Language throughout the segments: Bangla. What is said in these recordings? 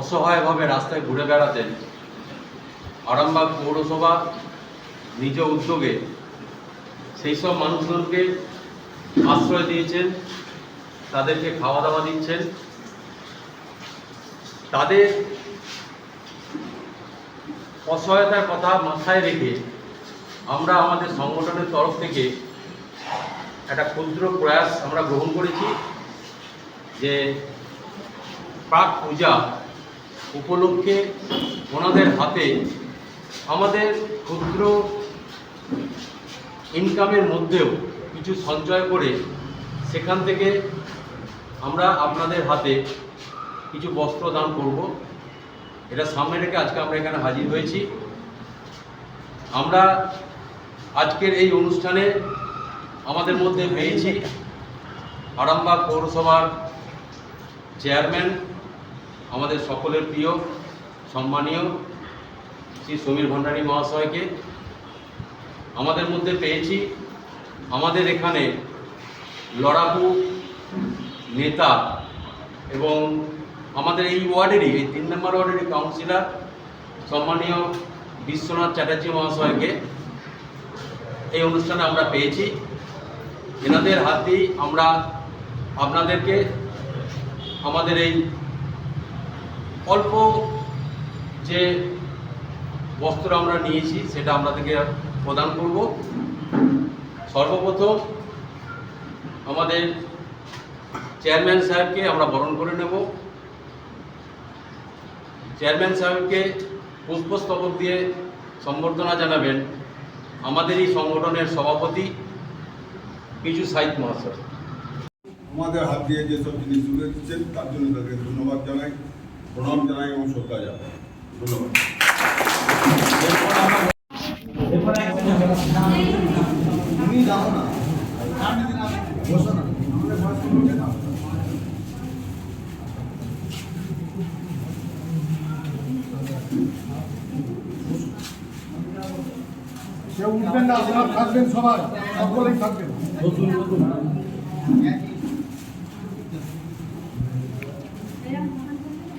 অসহায়ভাবে রাস্তায় ঘুরে বেড়াতেন। আরামবাগ পৌরসভা নিজ উদ্যোগে সেই সব মানুষজনকে আশ্রয় দিয়েছেন, তাদেরকে খাওয়া দাওয়া দিচ্ছেন। তাদের অসহায়তার কথা মাথায় রেখে আমরা আমাদের সংগঠনের তরফ থেকে একটা ক্ষুদ্র প্রয়াস আমরা গ্রহণ করেছি যে প্রাক পূজা উপলক্ষে ওনাদের হাতে আমাদের ক্ষুদ্র ইনকামের মধ্যেও কিছু সঞ্চয় করে সেখান থেকে আমরা আপনাদের হাতে কিছু বস্ত্র দান করব। এটা সামনে রেখে আজকে আমরা এখানে হাজির হয়েছি। আমরা আজকের এই অনুষ্ঠানে আমাদের মধ্যে পেয়েছি আরামবাগ পৌরসভার চেয়ারম্যান আমাদের সকলের প্রিয়, সম্মানীয় শ্রী সমীর ভান্ডারী মহাশয়কে আমাদের মধ্যে পেয়েছি। আমাদের এখানে লড়াকু নেতা এবং আমাদের এই ওয়ার্ডেরই, এই তিন নম্বর ওয়ার্ডেরই কাউন্সিলর সম্মানীয় বিশ্বনাথ চ্যাটার্জি মহাশয়কে এই অনুষ্ঠানে আমরা পেয়েছি। এনাদের হাতেই আমরা আপনাদেরকে আমাদের এই অল্প যে বস্ত্র আমরা নিয়েছি, সেটা আপনাদেরকে প্রদান করব। সর্বপ্রথম আমাদের চেয়ারম্যান সাহেবকে আমরা বরণ করে নেব। চেয়ারম্যান সাহেবকে পুষ্পস্তবক দিয়ে সম্বর্ধনা জানাবেন আমাদের এই সংগঠনের সভাপতি পিজু সাহিদ মহাশয়। আমাদের হাত দিয়ে যেসব জিনিস তুলে দিচ্ছেন, তার জন্য তাদেরকে ধন্যবাদ জানাই। প্রণাম জানাই এবং শ্রদ্ধা জানাই। ধন্যবাদ। তুমি যাও না বসো না কেউ উঠবেন না আপনারা থাকবেন সবাই সকলেই থাকবেন।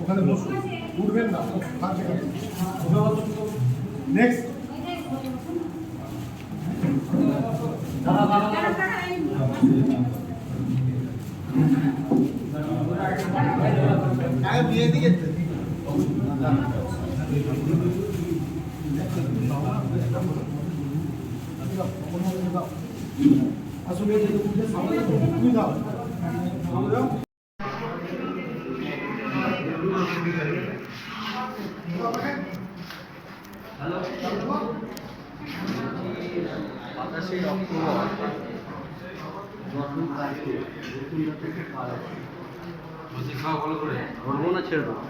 ওখানে বসুন। উঠবেন না নেক্সট বিয়ে দিকে। আসলে সাতাশে অক্টোবর বলছি খাওয়া ভালো করে ধরবো না ছেড়ে দেবো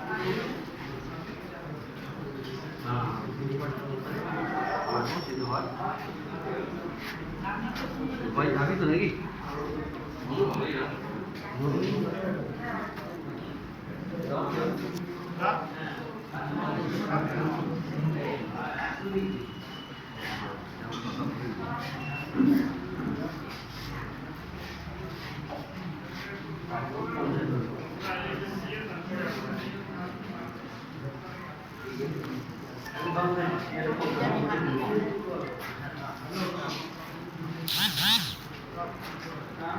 হ্যাঁ যদি হয় ভাই যাবি তো নাকি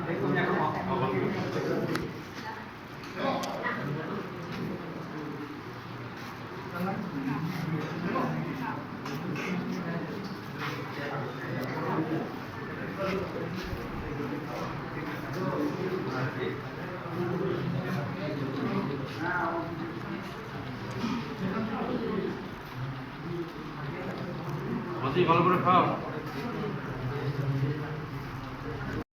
Đấy, nhà không có. ভালো করে খাও।